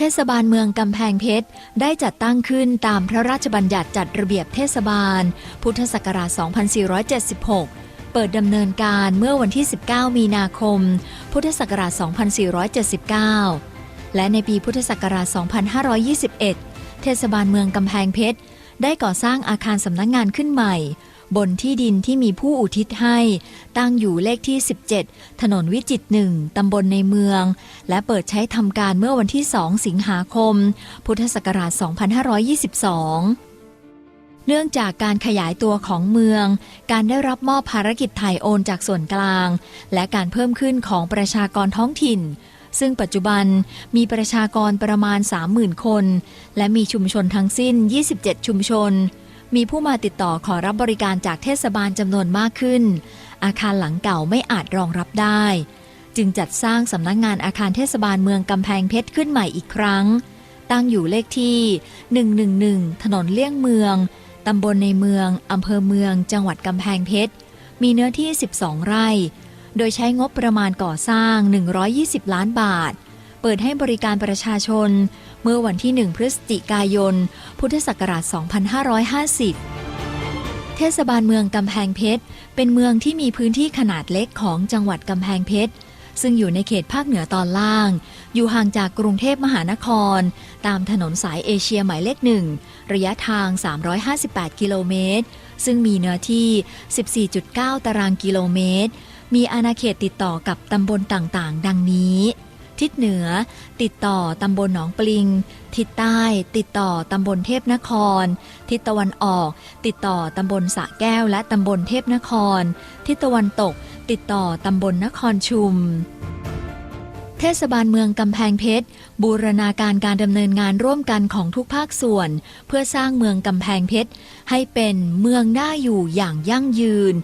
เทศบาลเมืองกำแพงเพชร ได้จัดตั้งขึ้นตามพระราชบัญญัติจัดระเบียบเทศบาล พุทธศักราช 2476 เปิดดำเนินการเมื่อวันที่ 19 มีนาคม พุทธศักราช 2479 และในปีพุทธศักราช 2521 เทศบาลเมืองกำแพงเพชร ได้ก่อสร้างอาคารสำนักงงานขึ้นใหม่ บนที่ดินที่มีผู้อุทิศให้ ตั้งอยู่เลขที่ 17 ถนนวิจิตหนึ่งตำบลในเมือง และเปิดใช้ทำการเมื่อวันที่ 2 สิงหาคม พุทธศักราช 2522เนื่องจากการขยายตัวของเมือง การได้รับมอบภารกิจถ่ายโอนจากส่วนกลาง และการเพิ่มขึ้นของประชากรท้องถิ่น ซึ่งปัจจุบันมีประชากรประมาณ 30,000 คน และมีชุมชนทั้งสิ้น 27 ชุมชน มีผู้มาติดต่อขอรับบริการจากเทศบาลจำนวนมากขึ้น อาคารหลังเก่าไม่อาจรองรับได้ จึงจัดสร้างสำนักงงานอาคารเทศบาลเมืองกำแพงเพชรขึ้นใหม่อีกครั้ง ตั้งอยู่เลขที่ 111 ถนนเลี่ยงเมือง ตำบลในเมือง อำเภอเมือง จังหวัดกำแพงเพชร มีเนื้อที่ 12 ไร่ โดยใช้งบประมาณก่อสร้าง 120 ล้านบาท เปิดให้บริการประชาชน เมื่อวันที่ 1 พฤศจิกายน พุทธศักราช 2550 เทศบาลเมืองกำแพงเพชร เป็นเมืองที่มีพื้นที่ขนาดเล็กของจังหวัดกำแพงเพชร ซึ่งอยู่ในเขตภาคเหนือตอนล่าง อยู่ห่างจากกรุงเทพมหานคร ตามถนนสายเอเชียหมายเลขหนึ่ง ระยะทาง 358 กิโลเมตร ซึ่งมีเนื้อที่ 14.9 ตารางกิโลเมตร มีอาณาเขตติดต่อกับตำบลต่างๆ ดังนี้ ทิศเหนือ ติดต่อตำบลหนองปลิง ทิศใต้ ติดต่อตำบลเทพนคร ทิศตะวันออก ติดต่อตำบลสะแก้วและตำบลเทพนคร ทิศตะวันตก ติดต่อตำบลนครชุมเทศบาลเมืองกำแพงเพชร บูรณาการการดำเนินงานร่วมกันของทุกภาคส่วน เพื่อสร้างเมืองกำแพงเพชร ให้เป็นเมืองน่าอยู่อย่างยั่งยืน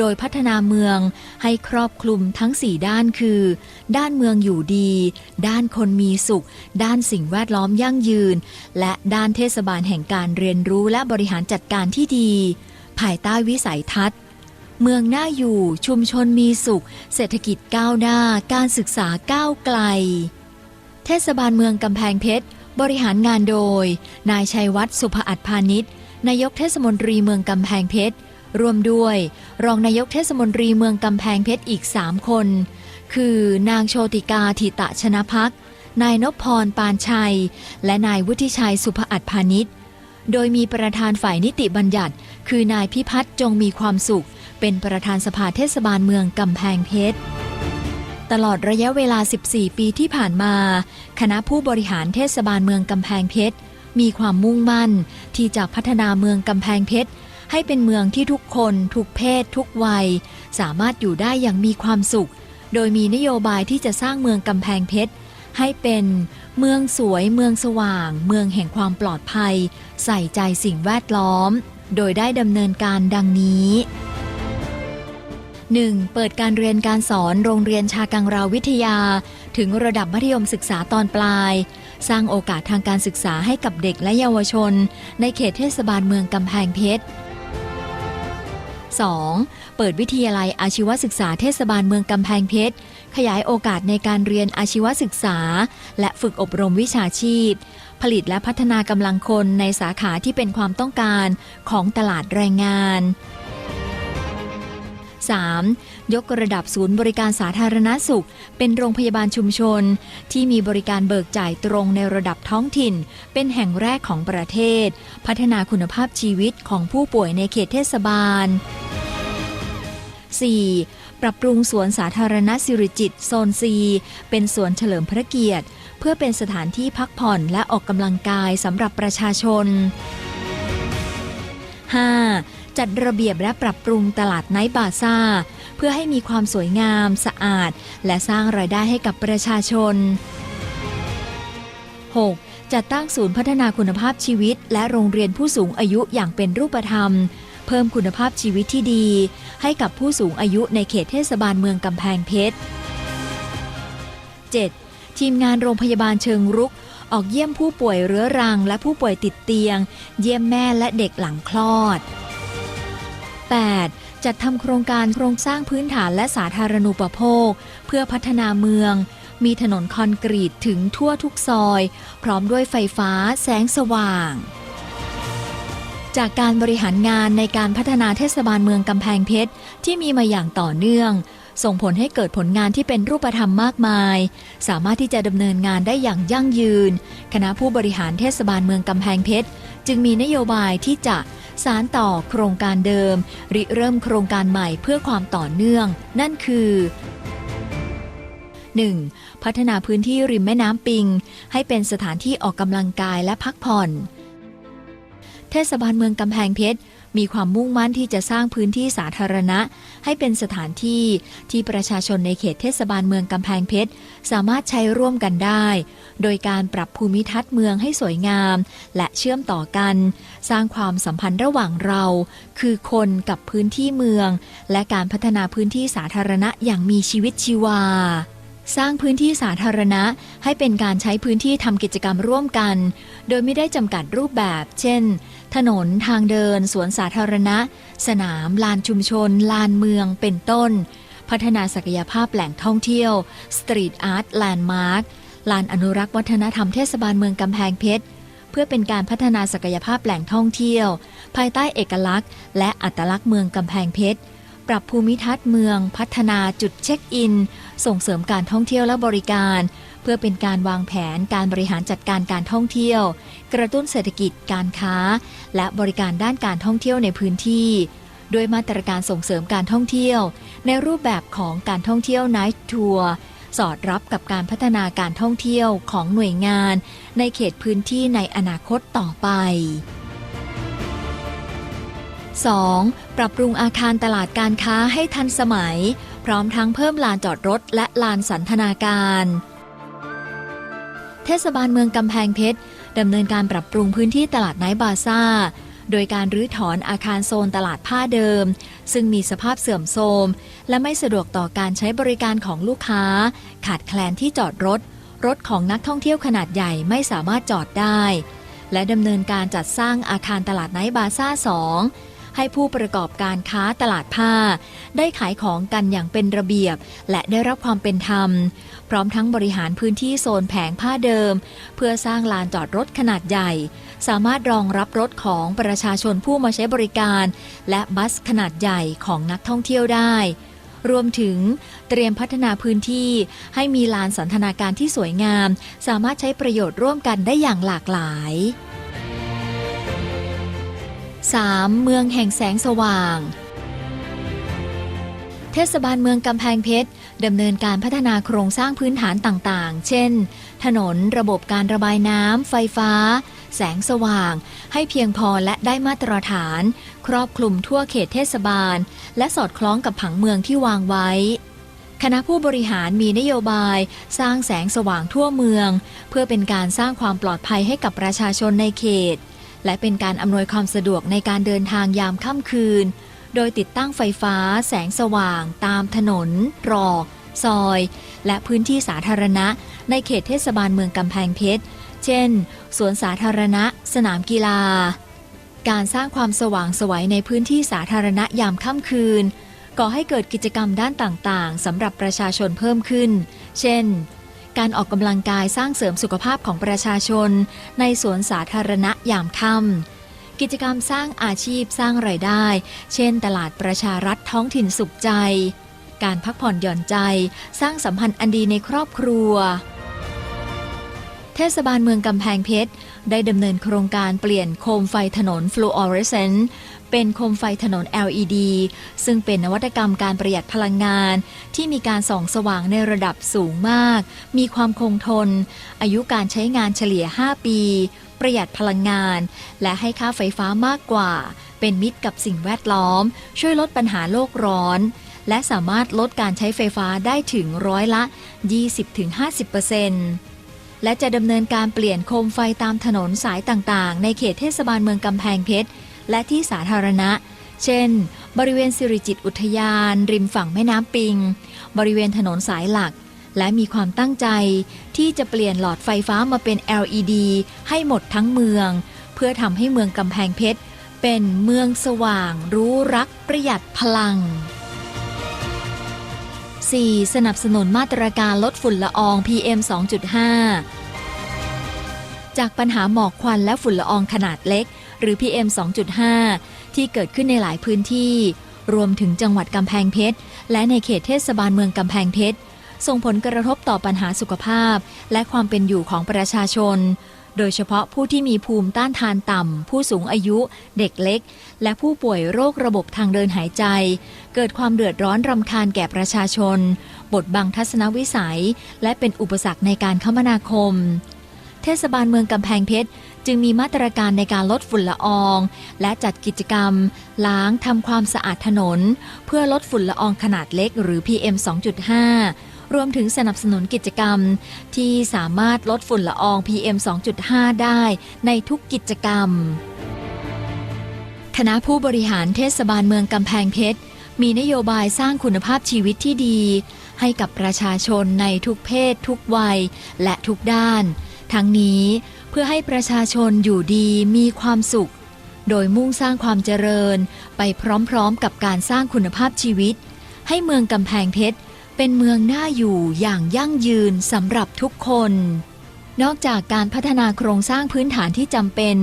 โดยพัฒนาเมืองให้ครอบคลุมทั้ง 4 ด้านคือ ด้านเมืองอยู่ดี ด้านคนมีสุข ด้านสิ่งแวดล้อมยั่งยืน และด้านเทศบาลแห่งการเรียนรู้และบริหารจัดการที่ดี ภายใต้วิสัยทัศน์ เมืองน่าอยู่ชุมชนมีสุข เศรษฐกิจก้าวหน้า การศึกษาก้าวไกล เทศบาลเมืองกำแพงเพชรบริหารงานโดย นายชัยวัฒน์สุภอัฏพาณิชย์นายกเทศมนตรีเมืองกำแพงเพชร รวมด้วย รองนายกเทศมนตรีเมืองกำแพงเพชรอีก 3 คน คือนางโชติกาธิตะชนะพัก นายนพพรปานชัย และนายวุฒิชัยสุภอัฏพาณิชย์โดยมีประธานฝ่ายนิติบัญญัติ คือนายพิพัฒน์จงมีความสุข เป็นประธานสภาเทศบาลเมืองกำแพงเพชรตลอดระยะเวลา 14 ปีที่ผ่านมา คณะผู้บริหารเทศบาลเมืองกำแพงเพชร มีความมุ่งมั่นที่จะพัฒนาเมืองกำแพงเพชร ให้เป็นเมืองที่ทุกคน ทุกเพศ ทุกวัย สามารถอยู่ได้อย่างมีความสุข โดยมีนโยบายที่จะสร้างเมืองกำแพงเพชร ให้เป็นเมืองสวย เมืองสว่าง เมืองแห่งความปลอดภัย ใส่ใจสิ่งแวดล้อม โดยได้ดำเนินการดังนี้ 1. เปิดการเรียนการสอนโรงเรียนชากังราววิทยา ถึงระดับมัธยมศึกษาตอนปลาย สร้างโอกาสทางการศึกษาให้กับเด็กและเยาวชน ในเขตเทศบาลเมืองกำแพงเพชร 2. เปิดวิทยาลัยอาชีวศึกษาเทศบาลเมืองกำแพงเพชร ขยายโอกาสในการเรียนอาชีวศึกษา และฝึกอบรมวิชาชีพ ผลิตและพัฒนากำลังคนในสาขาที่เป็นความต้องการของตลาดแรงงาน 3. ยกระดับศูนย์บริการสาธารณสุข เป็นโรงพยาบาลชุมชน ที่มีบริการเบิกจ่ายตรงในระดับท้องถิ่น เป็นแห่งแรกของประเทศ พัฒนาคุณภาพชีวิตของผู้ป่วยในเขตเทศบาล 4. ปรับปรุงสวนสาธารณะสิริจิตโซนซีเป็นสวนเฉลิมพระเกียรติ เพื่อเป็นสถานที่พักผ่อนและออกกำลังกายสำหรับประชาชน 5. จัดระเบียบและปรับปรุงตลาดไนท์บาซ่า เพื่อให้มีความสวยงาม สะอาด และสร้างรายได้ให้กับประชาชน 6. จัดตั้งศูนย์พัฒนาคุณภาพชีวิต และโรงเรียนผู้สูงอายุอย่างเป็นรูปธรรม เพิ่มคุณภาพชีวิตที่ดี ให้กับผู้สูงอายุในเขตเทศบาลเมืองกำแพงเพชร 7. ทีมงานโรงพยาบาลเชิงรุก ออกเยี่ยมผู้ป่วยเรื้อรังและผู้ป่วยติดเตียง เยี่ยมแม่และเด็กหลังคลอด 8. จัดทำโครงการโครงสร้างพื้นฐานและสาธารณูปโภค เพื่อพัฒนาเมือง มีถนนคอนกรีตถึงทั่วทุกซอย พร้อมด้วยไฟฟ้าแสงสว่าง จากการบริหารงานในการพัฒนาเทศบาลเมืองกำแพงเพชร ที่มีมาอย่างต่อเนื่อง ส่งผลให้เกิดผลงานที่เป็นรูปธรรมมากมาย สามารถที่จะดำเนินงานได้อย่างยั่งยืน คณะผู้บริหารเทศบาลเมืองกำแพงเพชร จึงมีนโยบายที่จะ สารต่อโครงการเดิม ริเริ่มโครงการใหม่เพื่อความต่อเนื่อง นั่นคือ 1. พัฒนาพื้นที่ริมแม่น้ำปิง ให้เป็นสถานที่ออกกำลังกายและพักผ่อน เทศบาลเมืองกำแพงเพชร มีความมุ่งมั่นที่จะสร้างพื้นที่สาธารณะ ให้เป็นสถานที่ที่ประชาชนในเขตเทศบาลเมืองกำแพงเพชร สามารถใช้ร่วมกันได้ โดยการปรับภูมิทัศน์เมืองให้สวยงาม และเชื่อมต่อกัน สร้างความสัมพันธ์ระหว่างเรา คือคนกับพื้นที่เมือง และการพัฒนาพื้นที่สาธารณะอย่างมีชีวิตชีวา สร้างพื้นที่สาธารณะ ให้เป็นการใช้พื้นที่ทำกิจกรรมร่วมกัน โดยไม่ได้จำกัดรูปแบบ เช่น ถนนทางเดิน สวนสาธารณะ สนาม ลานชุมชน ลานเมือง เป็นต้น พัฒนาศักยภาพแหล่งท่องเที่ยว สตรีทอาร์ตแลนด์มาร์คลานอนุรักษ์วัฒนธรรมเทศบาลเมืองกำแพงเพชรเพื่อเป็นการพัฒนาศักยภาพแหล่งท่องเที่ยว ภายใต้เอกลักษณ์ และอัตลักษณ์เมืองกำแพงเพชร ปรับภูมิทัศน์เมือง พัฒนาจุดเช็คอิน ส่งเสริมการท่องเที่ยวและบริการ เพื่อเป็นการวางแผนการบริหารจัดการการท่องเที่ยว กระตุ้นเศรษฐกิจการค้า และบริการด้านการท่องเที่ยวในพื้นที่ ด้วยมาตรการส่งเสริมการท่องเที่ยว ในรูปแบบของการท่องเที่ยว Night Tour สอดรับกับการพัฒนาการท่องเที่ยวของหน่วยงาน ในเขตพื้นที่ในอนาคตต่อไป 2. ปรับปรุงอาคารตลาดการค้าให้ทันสมัย ร้อมทั้งเพิ่มลานจอดรถและลานสันทนาการ เทศบาลเมืองกำแพงเพชรดำเนินการปรับปรุงพื้นที่ตลาดไนท์บาซ่า โดยการรื้อถอนอาคารโซนตลาดผ้าเดิม ซึ่งมีสภาพเสื่อมโทรม และไม่สะดวกต่อการใช้บริการของลูกค้า ขาดแคลนที่จอดรถ รถของนักท่องเที่ยวขนาดใหญ่ไม่สามารถจอดได้ และดำเนินการจัดสร้างอาคารตลาดไนท์บาซ่า 2 ให้ผู้ประกอบการค้าตลาดผ้า ได้ขายของกันอย่างเป็นระเบียบ และได้รับความเป็นธรรม พร้อมทั้งบริหารพื้นที่โซนแผงผ้าเดิม เพื่อสร้างลานจอดรถขนาดใหญ่ สามารถรองรับรถของประชาชนผู้มาใช้บริการ และบัสขนาดใหญ่ของนักท่องเที่ยวได้รวมถึงเตรียมพัฒนาพื้นที่ให้มีลานสันทนาการที่สวยงาม สามารถใช้ประโยชน์ร่วมกันได้อย่างหลากหลาย 3. เมืองแห่งแสงสว่าง เทศบาลเมืองกำแพงเพชรดำเนินการพัฒนาโครงสร้างพื้นฐานต่างๆ เช่น ถนนระบบการระบายน้ำ ไฟฟ้า แสงสว่าง ให้เพียงพอและได้มาตรฐาน ครอบคลุมทั่วเขตเทศบาล และสอดคล้องกับผังเมืองที่วางไว้คณะผู้บริหารมีนโยบายสร้างแสงสว่างทั่วเมือง เพื่อเป็นการสร้างความปลอดภัยให้กับประชาชนในเขต และเป็นการอำนวยความสะดวกในการเดินทางยามค่ำคืน โดยติดตั้งไฟฟ้า แสงสว่าง ตามถนน ตรอก ซอย และพื้นที่สาธารณะ ในเขตเทศบาลเมืองกำแพงเพชร เช่น สวนสาธารณะ สนามกีฬา การสร้างความสว่างสวัยในพื้นที่สาธารณะยามค่ำคืนก่อให้เกิดกิจกรรมด้านต่างๆสำหรับประชาชนเพิ่มขึ้น เช่น การออกกำลังกายสร้างเสริมสุขภาพของประชาชน ในสวนสาธารณะยามค่ำกิจกรรมสร้างอาชีพสร้างไรายได้ เช่น ตลาดประชารัฐท้องถิ่นสุขใจ การพักผ่อนหย่อนใจ สร้างสัมพันธ์อันดีในครอบครัว เทศบาลเมืองกำแพงเพชร ได้ดำเนินโครงการเปลี่ยนโคมไฟถนนฟลูออเรสเซนต์ เป็นโคมไฟถนน LED ซึ่งเป็นนวัตกรรมการประหยัดพลังงาน ที่มีการส่องสว่างในระดับสูงมาก มีความคงทน อายุการใช้งานเฉลี่ย 5 ปี ประหยัดพลังงาน และให้ค่าไฟฟ้ามากกว่า เป็นมิตรกับสิ่งแวดล้อม ช่วยลดปัญหาโลกร้อน และสามารถลดการใช้ไฟฟ้าได้ถึงร้อยละ 20-50%และจะดำเนินการเปลี่ยนโคมไฟตามถนนสายต่างๆ ในเขตเทศบาลเมืองกำแพงเพชร และที่สาธารณะ เช่น บริเวณสิริจิตอุทยาน ริมฝั่งแม่น้ำปิง บริเวณถนนสายหลัก และมีความตั้งใจ ที่จะเปลี่ยนหลอดไฟฟ้ามาเป็น LED ให้หมดทั้งเมือง เพื่อทำให้เมืองกำแพงเพชร เป็นเมืองสว่าง รู้รักประหยัดพลัง 4. สนับสนุนมาตรการลดฝุ่นละออง PM 2.5 จากปัญหาหมอกควันและฝุ่นละอองขนาดเล็ก หรือ PM 2.5 ที่เกิดขึ้นในหลายพื้นที่ รวมถึงจังหวัดกำแพงเพชร และในเขตเทศบาลเมืองกำแพงเพชร ส่งผลกระทบต่อปัญหาสุขภาพ และความเป็นอยู่ของประชาชน โดยเฉพาะผู้ที่มีภูมิต้านทานต่ำ ผู้สูงอายุ เด็กเล็ก และผู้ป่วยโรคระบบทางเดินหายใจ เกิดความเดือดร้อนรำคาญแก่ประชาชน บทบังทัศนวิสัย และเป็นอุปสรรคในการคมนาคมเทศบาลเมืองกำแพงเพชร จึงมีมาตรการในการลดฝุ่นละออง และจัดกิจกรรม ล้างทำความสะอาดถนน เพื่อลดฝุ่นละอองขนาดเล็กหรือ PM 2.5 รวมถึงสนับสนุนกิจกรรม ที่สามารถลดฝุ่นละออง PM 2.5 ได้ในทุกกิจกรรม คณะผู้บริหารเทศบาลเมืองกำแพงเพชรมีนโยบายสร้างคุณภาพชีวิตที่ดี ให้กับประชาชนในทุกเพศ ทุกวัย และทุกด้าน ทั้งนี้ เพื่อให้ประชาชนอยู่ดีมีความสุข โดยมุ่งสร้างความเจริญไปพร้อมๆกับการสร้างคุณภาพชีวิต ให้เมืองกำแพงเพชรเป็นเมืองน่าอยู่อย่างยั่งยืนสำหรับทุกคน นอกจากการพัฒนาโครงสร้างพื้นฐานที่จำเป็น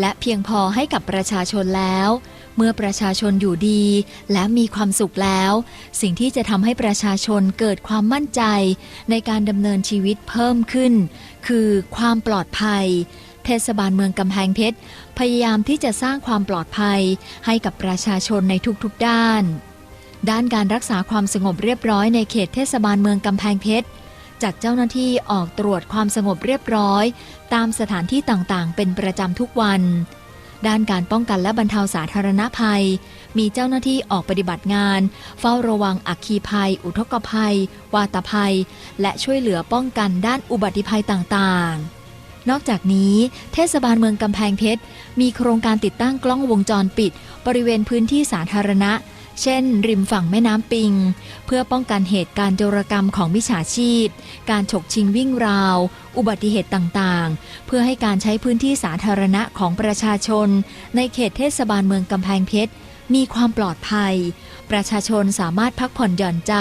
และเพียงพอให้กับประชาชนแล้ว เมื่อประชาชนอยู่ดี และมีความสุขแล้ว สิ่งที่จะทำให้ประชาชนเกิดความมั่นใจ ในการดำเนินชีวิตเพิ่มขึ้น คือความปลอดภัย เทศบาลเมืองกำแพงเพชร พยายามที่จะสร้างความปลอดภัย ให้กับประชาชนในทุกๆด้าน ด้านการรักษาความสงบเรียบร้อยในเขตเทศบาลเมืองกำแพงเพชรจัดเจ้าหน้าที่ออกตรวจความสงบเรียบร้อย ตามสถานที่ต่างๆ เป็นประจำทุกวัน ด้านการป้องกันและบรรเทาสาธารณภัย มีเจ้าหน้าที่ออกปฏิบัติงาน เฝ้าระวังอัคคีภัย อุทกภัย วาตภัย และช่วยเหลือป้องกันด้านอุบัติภัยต่างๆนอกจากนี้ เทศบาลเมืองกำแพงเพชร มีโครงการติดตั้งกล้องวงจรปิด บริเวณพื้นที่สาธารณะ เช่น ริมฝั่งแม่น้ำปิง เพื่อป้องกันเหตุการณ์โจรกรรมของมิจฉาชีพ การฉกชิงวิ่งราว อุบัติเหตุต่างๆ เพื่อให้การใช้พื้นที่สาธารณะของประชาชน ในเขตเทศบาลเมืองกำแพงเพชรมีความปลอดภัย ประชาชนสามารถพักผ่อนหย่อนใจ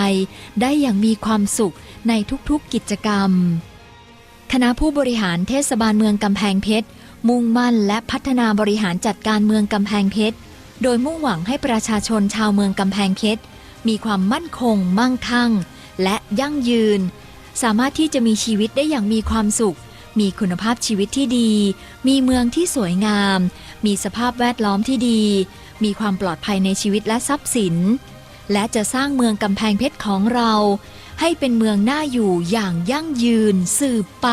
ได้อย่างมีความสุขในทุกๆกิจกรรม คณะผู้บริหารเทศบาลเมืองกำแพงเพชรมุ่งมั่นและพัฒนาบริหารจัดการเมืองกำแพงเพชร โดยมุ่งหวังให้ประชาชนชาวเมืองกำแพงเพชรมีความมั่นคง มั่งคั่ง และยั่งยืน สามารถที่จะมีชีวิตได้อย่างมีความสุข มีคุณภาพชีวิตที่ดี มีเมืองที่สวยงาม มีสภาพแวดล้อมที่ดี มีความปลอดภัยในชีวิตและทรัพย์สิน และจะสร้างเมืองกำแพงเพชรของเรา ให้เป็นเมืองน่าอยู่อย่างยั่งยืนสืบไป